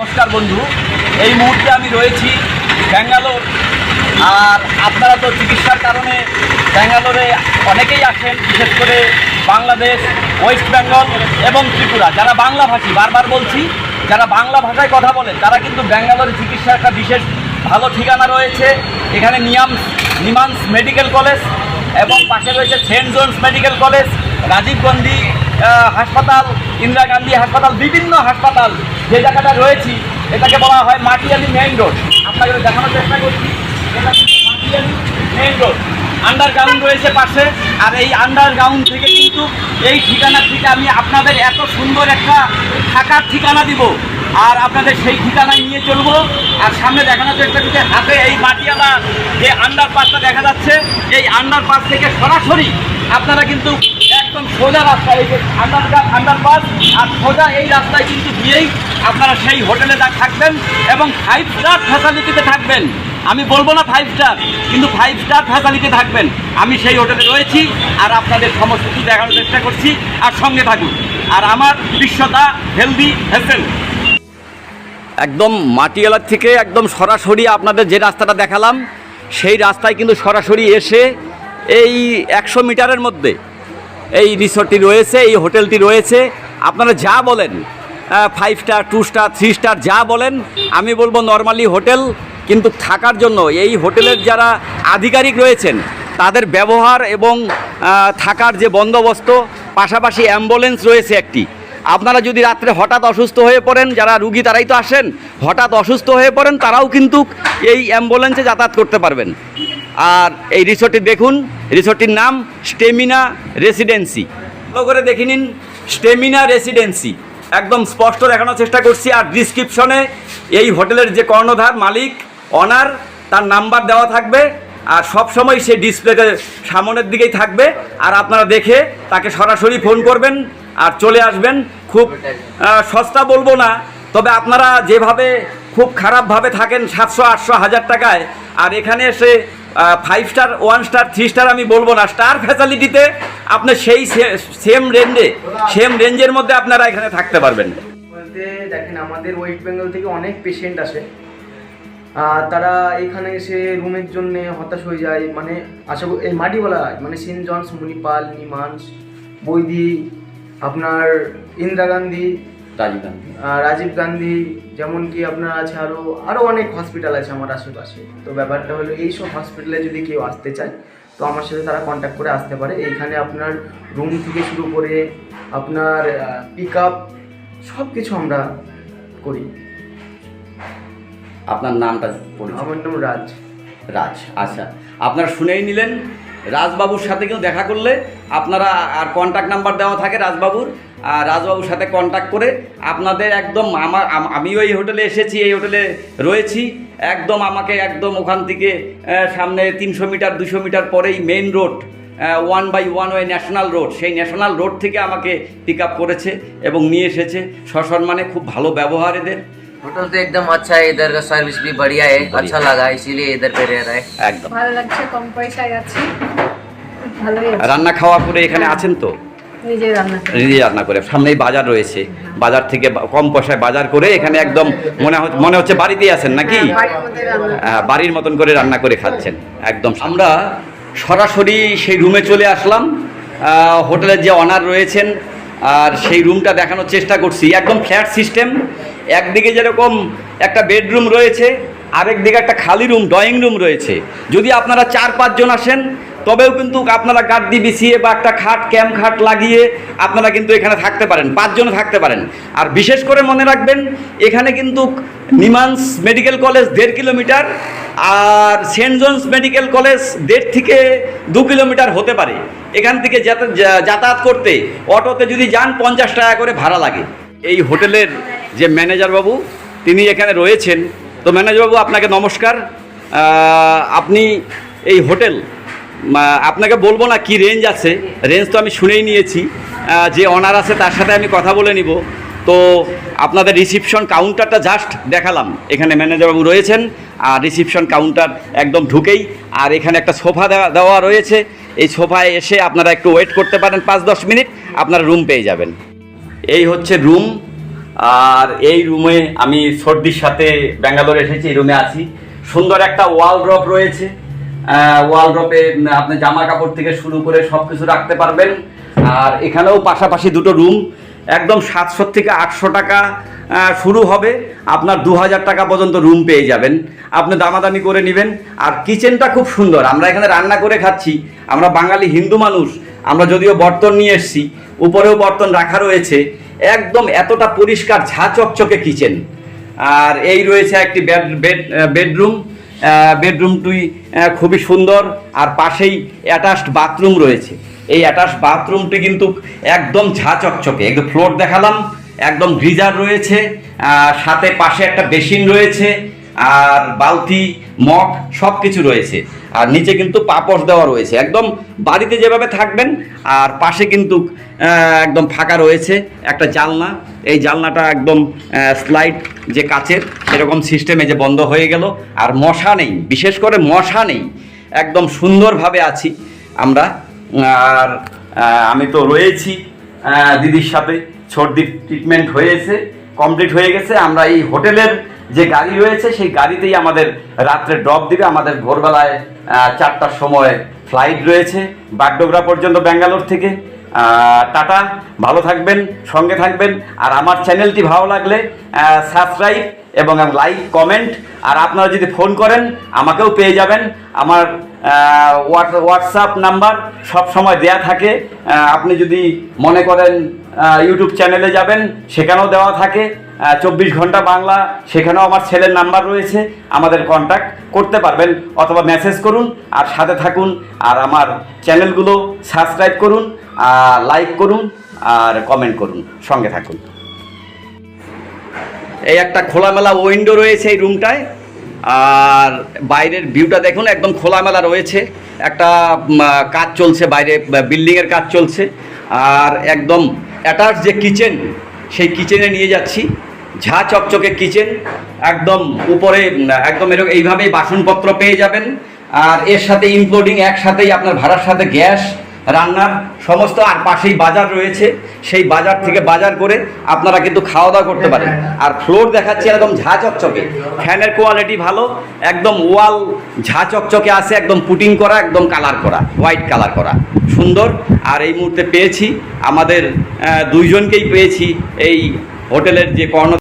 নমস্কার বন্ধু। এই মুহূর্তে আমি রয়েছি ব্যাঙ্গালোর। আর আপনারা তো চিকিৎসার কারণে ব্যাঙ্গালোরে অনেকেই আসেন বিশেষ করে বাংলাদেশ, ওয়েস্ট বেঙ্গল এবং ত্রিপুরা। যারা বাংলা ভাষী, বারবার বলছি, যারা বাংলা ভাষায় কথা বলেন, তারা কিন্তু ব্যাঙ্গালোরে চিকিৎসার একটা বিশেষ ভালো ঠিকানা রয়েছে। এখানে নিয়ামস, নিমান্স মেডিকেল কলেজ এবং পাশে রয়েছে Saint John's medical college, Rajiv Gandhi হাসপাতাল ইন্দিরা গান্ধী হাসপাতাল, বিভিন্ন হাসপাতাল যে জায়গাটা রয়েছি, এটাকে বলা হয় মাটিয়ালি মেইন রোড আপনাকে দেখানোর চেষ্টা করছি, এটা মেইন রোড আন্ডারগ্রাউন্ড রয়েছে পাশে, আর এই আন্ডারগ্রাউন্ড থেকে কিন্তু এই ঠিকানা থেকে আমি আপনাদের এত সুন্দর একটা থাকার ঠিকানা দিব। আর আপনাদের সেই ঠিকানায় নিয়ে চলবো। আর সামনে দেখানোর চেষ্টা করছে, হাতে এই মাটিয়ালা যে আন্ডারপাসটা দেখা যাচ্ছে, এই আন্ডারপাস থেকে সরাসরি আপনারা কিন্তু একদম সোজা রাস্তা, এই যে আন্ডার আন্ডারপাস আর সোজা এই রাস্তায় কিন্তু গিয়েই আপনারা সেই হোটেলে থাকবেন এবং ফাইভ স্টার ফ্যাসিলিটিতে থাকবেন। আমি বলব না ফাইভ স্টার কিন্তু ফাইভ স্টার ফ্যাসিলিটি থাকবেন। আমি সেই হোটেলে রয়েছি আর আপনাদের সমস্ত কিছু দেখানোর চেষ্টা করছি, আর সঙ্গে থাকুন। আর আমার বিশ্বতা হেলদি হেসেল। একদম মাটিয়ালার থেকে একদম সরাসরি আপনাদের যে রাস্তাটা দেখালাম, সেই রাস্তায় কিন্তু সরাসরি এসে এই একশো মিটারের মধ্যে এই রিসোর্টটি রয়েছে, এই হোটেলটি রয়েছে। আপনারা যা বলেন five star two star three star যা বলেন, আমি বলব নর্মালি হোটেল, কিন্তু থাকার জন্য এই হোটেলের যারা আধিকারিক রয়েছেন, তাদের ব্যবহার এবং থাকার যে বন্দোবস্ত, পাশাপাশি অ্যাম্বুলেন্স রয়েছে একটি। আপনারা যদি রাত্রে হঠাৎ অসুস্থ হয়ে পড়েন, যারা রুগী তারাই তো আসেন, হঠাৎ অসুস্থ হয়ে পড়েন, তারাও কিন্তু এই অ্যাম্বুলেন্সে যাতায়াত করতে পারবেন। আর এই রিসোর্টটি দেখুন রিসোর্টটির নাম স্টেমিনা রেসিডেন্সি। ভালো করে দেখে নিন, স্টেমিনা রেসিডেন্সি। একদম স্পষ্ট দেখানোর চেষ্টা করছি আর ডিসক্রিপশনে এই হোটেলের যে কর্ণধার, মালিক অনার তার নাম্বার দেওয়া থাকবে আর সব সময় সে ডিসপ্লেতে সামনের দিকেই থাকবে আর আপনারা দেখে তাকে সরাসরি ফোন করবেন আর চলে আসবেন। খুব সস্তা বলব না, তবে আপনারা যেভাবে খুব খারাপভাবে থাকেন সাতশো আটশো হাজার টাকায় আর এখানে এসে five star one star three star আমি বলব না। স্টার ফ্যাসিলিটিতে আপনি সেই সেম রেঞ্জে সেম রেঞ্জের মধ্যে আপনারা এখানে থাকতে পারবেন। বলতে দেখেন, আমাদের ওয়েস্ট বেঙ্গল থেকে অনেক পেশেন্ট আসে। তারা এখানে এসে রুমের জন্য হতাশ হয়ে যায়। মানে আশা এই মাটিওয়ালা মানে সেন্ট জনস মণিপাল নিমান্স, বৈদি, আপনার ইন্দিরা গান্ধী রাজীব গান্ধী। রাজীব গান্ধী যেমন কি আপনার আছে আরও আরও অনেক হসপিটাল আছে আমার আশেপাশে। তো ব্যাপারটা হলো এই সব হসপিটালে যদি কেউ আসতে চায় তো আমার সাথে তারা কন্ট্যাক্ট করে আসতে পারে। এইখানে আপনার রুম থেকে শুরু করে আপনার পিক আপ সব কিছু আমরা করি। আপনার নামটা আমার নাম রাজ। রাজ আচ্ছা। আপনারা শুনেই নিলেন রাজবাবুর সাথে কেউ দেখা করলে আপনারা আর কন্ট্যাক্ট নাম্বার দেওয়া থাকে রাজবাবুর। রাজবাবুর সাথে কন্ট্যাক্ট করে আপনাদের একদম আমার আম- আমিও এই হোটেলে এসেছি এই হোটেলে রয়েছি একদম আমাকে একদম ওখান থেকে আহ, সামনে তিনশো মিটার দুশো মিটার পরেই main road one by one way national road সেই ন্যাশনাল রোড থেকে আমাকে পিক আপ করেছে এবং নিয়ে এসেছে সসম্মানে খুব ভালো ব্যবহার এদের होटल तो एकदम अच्छा है इधर का सर्विस भी बढ़िया है अच्छा लगा इसीलिए इधर पे रह रहा है একদম ভালো লাগছে কম পয়সায় আছি ভালোই আছে রান্না খাওয়া করে এখানে আছেন তো নিজে রান্না করি। সামনেই বাজার রয়েছে। বাজার থেকে কম পয়সায় বাজার করে এখানে একদম মনে হচ্ছে মনে হচ্ছে বাড়িতেই আছেন নাকি? হ্যাঁ, বাড়ির হ্যাঁ, বাড়ির মতন করে রান্না করে খাচ্ছেন। একদম আমরা সরাসরি সেই রুমে চলে আসলাম। হোটেলের যে অনার রয়েছেন আর সেই রুমটা দেখানোর চেষ্টা করছি। একদম ফ্ল্যাট সিস্টেম। একদিকে যেরকম একটা বেডরুম রয়েছে আরেক দিকে একটা খালি রুম ড্রয়িং রুম রয়েছে। যদি আপনারা চার পাঁচজন আসেন তবেও কিন্তু আপনারা গাদ্দি বিছিয়ে বা একটা খাট, ক্যাম্প খাট লাগিয়ে আপনারা কিন্তু এখানে থাকতে পারেন পাঁচজন থাকতে পারেন। আর বিশেষ করে মনে রাখবেন, এখানে কিন্তু নিমান্স মেডিকেল কলেজ দেড় কিলোমিটার আর সেন্ট জোন্স মেডিকেল কলেজ দেড় থেকে দু কিলোমিটার হতে পারে। এখান থেকে যাতায়াত করতে অটোতে যদি যান পঞ্চাশ টাকা করে ভাড়া লাগে। এই হোটেলের যে ম্যানেজার বাবু, তিনি এখানে রয়েছেন। তো ম্যানেজার বাবু, আপনাকে নমস্কার। আপনি এই হোটেল আপনাকে বলব না কি রেঞ্জ আছে। রেঞ্জ তো আমি শুনেই নিয়েছি। যে অনার আছে তার সাথে আমি কথা বলে নিব। তো আপনাদের রিসিপশন কাউন্টারটা জাস্ট দেখালাম। এখানে ম্যানেজারবাবু রয়েছেন, আর রিসিপশন কাউন্টার একদম ঢুকেই। আর এখানে একটা সোফা দেওয়া রয়েছে। এই সোফায় এসে আপনারা একটু ওয়েট করতে পারেন পাঁচ দশ মিনিট, আপনারা রুম পেয়ে যাবেন। এই হচ্ছে রুম আর এই রুমে আমি সর্দির সাথে ব্যাঙ্গালোর এসেছি, এই রুমে আছি। সুন্দর একটা ওয়াল ড্রপ রয়েছে। ওয়াল ড্রপে আপনি জামা কাপড় থেকে শুরু করে সব কিছু রাখতে পারবেন। আর এখানেও পাশাপাশি দুটো রুম একদম সাতশো থেকে আটশো টাকা শুরু হবে। আপনার দু হাজার টাকা পর্যন্ত রুম পেয়ে যাবেন। আপনি দামাদামি করে নেবেন। আর কিচেনটা খুব সুন্দর। আমরা এখানে রান্না করে খাচ্ছি। আমরা বাঙালি হিন্দু মানুষ। আমরা যদিও বর্তন নিয়ে এসেছি। উপরেও বর্তন রাখা রয়েছে। একদম এতটা পরিষ্কার, ঝা চকচকে কিচেন আর এই রয়েছে একটি বেড বেড বেডরুম বেডরুমটি খুবই সুন্দর। আর পাশেই অ্যাটাচড বাথরুম রয়েছে। এই অ্যাটাচ বাথরুমটি কিন্তু একদম ঝা চকচকে। একদম ফ্লোর দেখালাম, একদম গ্রিজার রয়েছে সাথে পাশে একটা বেসিন রয়েছে। আর বালতি, মগ সব কিছু রয়েছে। আর নিচে কিন্তু পাপস দেওয়া রয়েছে। একদম বাড়িতে যেভাবে থাকবেন, আর পাশে কিন্তু একদম ফাঁকা রয়েছে একটা জালনা এই জালনাটা একদম স্লাইড যে কাচের, সেরকম সিস্টেমে যে বন্ধ হয়ে গেল। আর মশা নেই, বিশেষ করে মশা নেই। একদম সুন্দরভাবে আছি আমরা। আর আমি তো রয়েছি দিদির সাথে। সর্দির ট্রিটমেন্ট হয়েছে কমপ্লিট হয়ে গেছে। আমরা এই হোটেলের যে গাড়ি রয়েছে, সেই গাড়িতেই আমাদের রাত্রে ড্রপ দিবে। আমাদের ভোরবেলায় চারটার সময় ফ্লাইট রয়েছে বাগডোগরা পর্যন্ত ব্যাঙ্গালোর থেকে। টাটা, ভালো থাকবেন, সঙ্গে থাকবেন। আর আমার চ্যানেলটি ভালো লাগলে সাবস্ক্রাইব এবং লাইক কমেন্ট আর আপনারা যদি ফোন করেন, আমাকেও পেয়ে যাবেন। আমার হোয়াটসঅ্যাপ নাম্বার সব সময় দেয়া থাকে। আপনি যদি মনে করেন ইউটিউব চ্যানেলে যাবেন, সেখানেও দেওয়া থাকে। চব্বিশ ঘণ্টা বাংলা, সেখানেও আমার ছেলের নাম্বার রয়েছে, আমাদের কন্ট্যাক্ট করতে পারবেন, অথবা মেসেজ করুন, আর সাথে থাকুন, আর আমার চ্যানেলগুলো সাবস্ক্রাইব করুন আর লাইক করুন, আর কমেন্ট করুন, সঙ্গে থাকুন। এই একটা খোলামেলা উইন্ডো রয়েছে এই রুমটায় আর বাইরের ভিউটা দেখুন, একদম খোলামেলা রয়েছে, একটা কাজ চলছে বাইরে বিল্ডিংয়ের কাজ চলছে, আর একদম অ্যাটাচ যে কিচেন সেই কিচেনে নিয়ে যাচ্ছি। ঝা চকচকে কিচেন, একদম উপরে একদম এরকম এইভাবেই বাসনপত্র পেয়ে যাবেন। আর এর সাথে ইনক্লুডিং একসাথেই আপনার ভাড়ার সাথে গ্যাস, রান্নার সমস্ত, আর পাশেই বাজার রয়েছে। সেই বাজার থেকে বাজার করে আপনারা কিন্তু খাওয়া দাওয়া করতে পারেন। আর ফ্লোর দেখাচ্ছে একদম ঝা চকচকে। ফ্যানের কোয়ালিটি ভালো, একদম ওয়াল ঝা চকচকে আছে, একদম পুটিং করা, একদম কালার করা, হোয়াইট কালার করা। সুন্দর। আর এই মুহূর্তে পেয়েছি আমাদের দুইজনকেই পেয়েছি এই হোটেলের যে কর্ণ